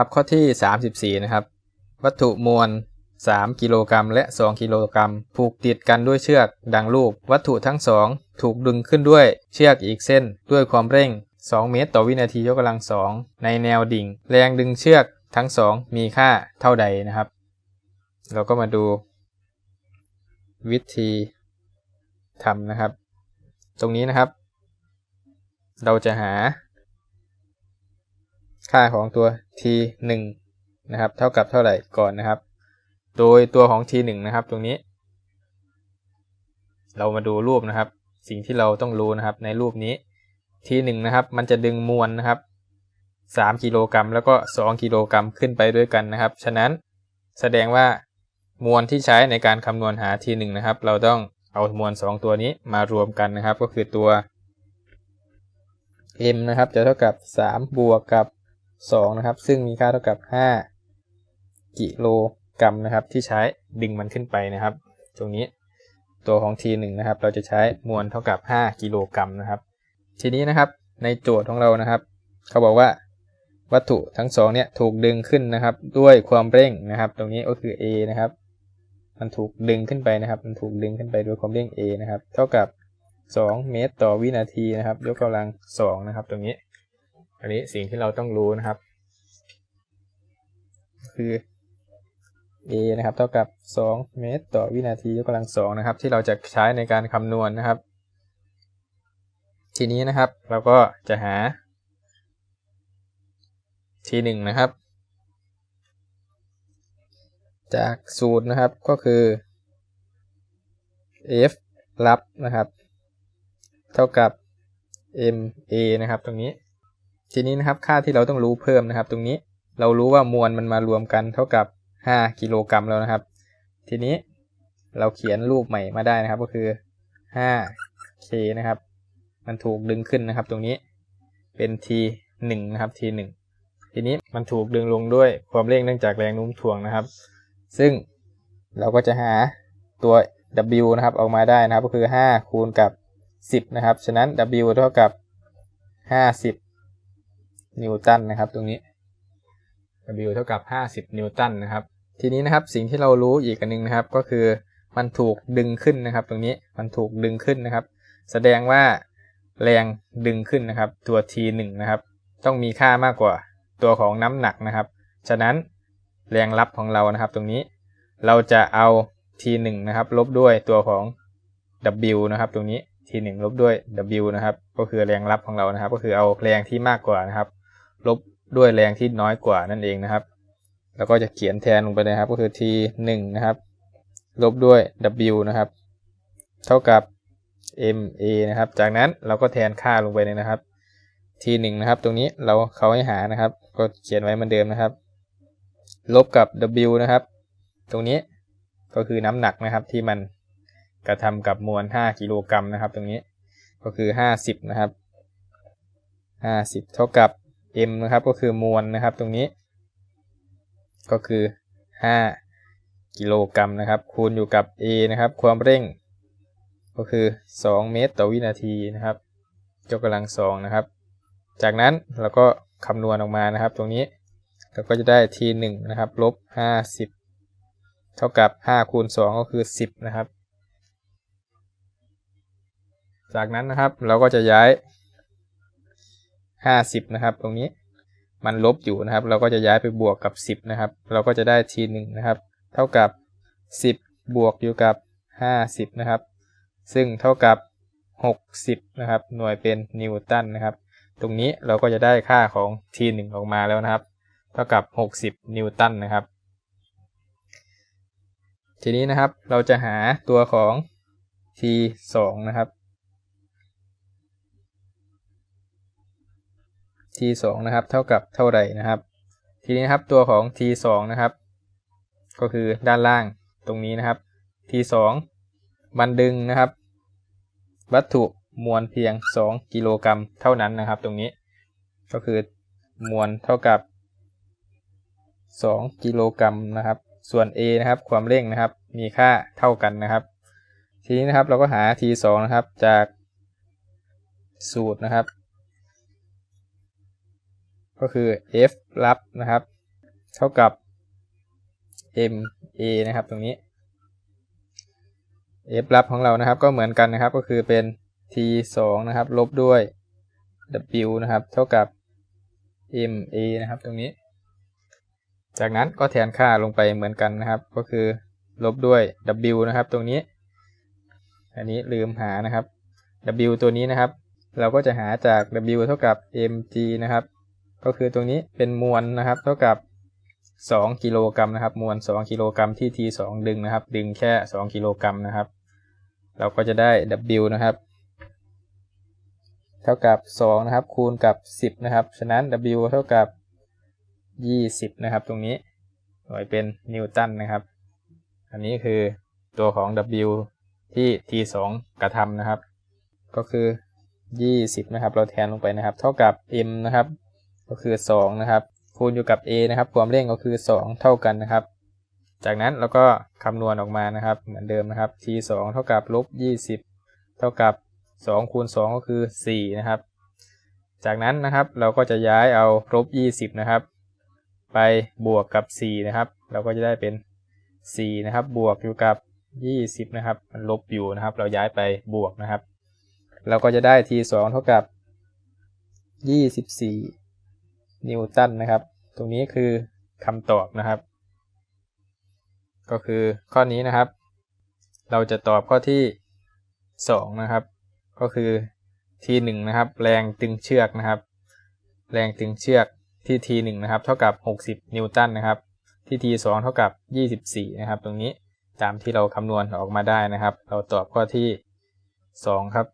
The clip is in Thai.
ครับข้อที่ 34 นะครับ วัตถุมวล 3 กิโลกรัมและ 2 กิโลกรัม ผูกติดกันด้วยเชือกดังรูป วัตถุทั้งสองถูกดึงขึ้นด้วยเชือกอีกเส้น ด้วยความเร่ง 2 เมตรต่อวินาทียกกำลังสองในแนวดิ่ง แรงดึงเชือกทั้งสองมีค่าเท่าใดนะครับ เราก็มาดู วิธีทำนะครับ ตรงนี้นะครับ เราจะหา ค่าของตัว t 1นะครับ เท่ากับเท่าไหร่ก่อนนะครับ โดยตัวของ t 1นะครับ ตรงนี้ เรามาดูรูปนะครับ สิ่งที่เราต้องรู้นะครับ ในรูปนี้ t 1นะครับ มันจะดึงมวลนะครับ3กิโลกรัมแล้วก็ 2กิโลกรัมขึ้นไปด้วยกันนะครับ ฉะนั้นแสดงว่ามวลที่ใช้ในการคำนวณหา t 1นะครับ เราต้องเอามวล 2 ตัวนี้มารวมกันนะครับ ก็คือตัว m นะครับ จะเท่ากับ 3 บวกกับ 2 นะครับ ซึ่งมีค่าเท่ากับ 5 กิโลกรัมนะครับ ที่ใช้ดึงมันขึ้นไปนะครับ ตรงนี้ตัวของ t 1 นะครับ เราจะใช้มวลเท่ากับ 5 กิโลกรัมนะครับ ทีนี้นะครับในโจทย์ของเรานะครับ เขาบอกว่าวัตถุทั้งสองเนี่ยถูกดึงขึ้นนะครับ ด้วยความเร่งนะครับ ตรงนี้ก็คือ a นะครับ มันถูกดึงขึ้นไปนะครับ มันถูกดึงขึ้นไปด้วยความเร่ง a นะครับ เท่ากับ 2 เมตรต่อวินาทีนะครับ ยกกำลัง2นะครับ ตรงนี้ อันนี้สิ่งที่เราต้องรู้นะครับ คือ a นะครับ เท่ากับ 2 เมตร ต่อวินาทียกกำลัง2นะครับ ที่เราจะใช้ในการคำนวณนะครับ ทีนี้นะครับ เราก็จะหา ทีหนึ่งนะครับ จากสูตรนะครับก็คือ f รับนะครับ เท่ากับ ma นะครับตรงนี้ ทีนี้นะครับค่าที่เราต้องรู้เพิ่มนะครับ ตรงนี้เรารู้ว่ามวลมันมารวมกันเท่ากับ 5 กิโลกรัมแล้วนะครับ ทีนี้เราเขียนรูปใหม่มาได้นะครับ ก็คือ 5k นะครับ มันถูกดึงขึ้นนะครับ ตรงนี้เป็น t 1นะครับ t 1ทีนี้มันถูกดึงลงด้วยความเร่งเนื่องจากแรงโน้มถ่วงนะครับ ซึ่งเราก็จะหาตัว w นะครับออกมาได้นะครับ ก็คือ 5 คูณกับ 10 นะครับ ฉะนั้น w เท่ากับ 50 นิวตันนะครับ ตรงนี้ w เท่ากับ 50 นิวตันนะครับ ทีนี้นะครับสิ่งที่เรารู้อีกอันนึงนะครับ ก็คือมันถูกดึงขึ้นนะครับ ตรงนี้มันถูกดึงขึ้นนะครับ แสดงว่าแรงดึงขึ้นนะครับ ตัว t 1นะครับ ต้องมีค่ามากกว่าตัวของน้ำหนักนะครับ ฉะนั้นแรงรับของเรานะครับ ตรงนี้เราจะเอา t 1นะครับ ลบด้วยตัวของ w นะครับ ตรงนี้ t 1ลบด้วย w นะครับ ก็คือแรงรับของเรานะครับ ก็คือเอาแรงที่มากกว่านะครับ ลบด้วยแรงที่น้อยกว่านั่นเองนะครับ แล้วก็จะเขียนแทนลงไปเลยครับก็คือ t 1นะครับ ลบด้วย w นะครับ เท่ากับ ma นะครับ จากนั้นเราก็แทนค่าลงไปเลยนะครับ t 1นะครับ ตรงนี้เราเขาให้หานะครับ ก็เขียนไว้เหมือนเดิมนะครับ ลบกับ w นะครับ ตรงนี้ก็คือน้ำหนักนะครับที่มันกระทำกับมวล 5 กิโลกรัมนะครับ ตรงนี้ก็คือ 50 นะครับ 50 เท่ากับ m นะครับก็คือมวลนะครับตรงนี้ ก็คือ 5 กิโลกรัมนะครับ คูณอยู่กับ a นะครับ ความเร่ง ก็คือ 2 เมตรต่อวินาทีนะครับยกกำลังสองนะครับ จากนั้นเราก็คำนวณออกมานะครับ ตรงนี้เราก็จะได้ t 1นะครับลบ50 เท่ากับ 5 คูณ 2 ก็คือ 10 นะครับ จากนั้นนะครับเราก็จะย้าย 50 นะครับ ตรงนี้มันลบอยู่นะครับ เราก็จะย้ายไปบวกกับ 10 นะครับ เราก็จะได้ t 1นะครับ เท่ากับ 10 บวกอยู่กับ 50 นะครับ ซึ่งเท่ากับ 60 นะครับ หน่วยเป็นนิวตันนะครับ ตรงนี้เราก็จะได้ค่าของ t 1ออกมาแล้วนะครับ เท่ากับ 60 นิวตันนะครับ ทีนี้นะครับเราจะหาตัวของ t 2นะครับ t 2นะครับเท่ากับเท่าไหร่นะครับ ทีนี้นะครับตัวของ t 2นะครับ ก็คือด้านล่างตรงนี้นะครับ t 2มันดึงนะครับ วัตถุมวลเพียง 2 กิโลกรัมเท่านั้นนะครับ ตรงนี้ ก็คือมวลเท่ากับ 2 กิโลกรัมนะครับ ส่วน a นะครับความเร่งนะครับ มีค่าเท่ากันนะครับ ทีนี้นะครับเราก็หา t 2นะครับจากสูตรนะครับ ก็คือ f รับนะครับ เท่ากับ ma นะครับตรงนี้ f ลับของเรานะครับ ก็เหมือนกันนะครับ ก็คือเป็น t 2นะครับ ลบด้วย w นะครับ เท่ากับ ma นะครับตรงนี้ จากนั้นก็แทนค่าลงไปเหมือนกันนะครับ ก็คือลบด้วย w นะครับ ตรงนี้ อันนี้ลืมหานะครับ w ตัวนี้นะครับ เราก็จะหาจาก w เท่ากับ mg นะครับ ก็คือตรงนี้เป็นมวลนะครับ เท่ากับ 2 กิโลกรัมนะครับ มวล 2 กิโลกรัมที่ t 2ดึงนะครับ ดึงแค่ 2 กิโลกรัมนะครับ เราก็จะได้ w นะครับ เท่ากับ 2 นะครับ คูณกับ 10 นะครับ ฉะนั้น w เท่ากับ 20 นะครับ ตรงนี้หน่วยเป็นนิวตันนะครับ อันนี้คือตัวของ w ที่ t 2กระทำนะครับ ก็คือ 20 นะครับ เราแทนลงไปนะครับ เท่ากับ m นะครับ ก็คือ 2 นะครับ คูณอยู่กับ a นะครับ ความเร่งก็คือ 2 เท่ากันนะครับ จากนั้นเราก็คำนวณออกมานะครับ เหมือนเดิมนะครับ t 2เท่ากับลบ20 เท่ากับ 2 คูณ 2 ก็คือ 4 นะครับ จากนั้นนะครับเราก็จะย้ายเอาลบ20 นะครับ ไปบวกกับ 4 นะครับ เราก็จะได้เป็น 4 นะครับ บวกอยู่กับ 20 นะครับ มันลบอยู่นะครับ เราย้ายไปบวกนะครับ เราก็จะได้ t 2เท่ากับ 24 นิวตันนะครับ ตรงนี้คือคำตอบนะครับ ก็คือข้อนี้นะครับ เราจะตอบข้อที่ 2 นะครับ ก็คือ t1 นะครับ แรงตึงเชือกนะครับ แรงตึงเชือกที่ t1 นะครับ เท่ากับ 60 นิวตันนะครับ ที่ t2 เท่ากับ 24 นะครับ ตรงนี้ตามที่เราคำนวณออกมาได้นะครับ เราตอบข้อที่ 2 ครับ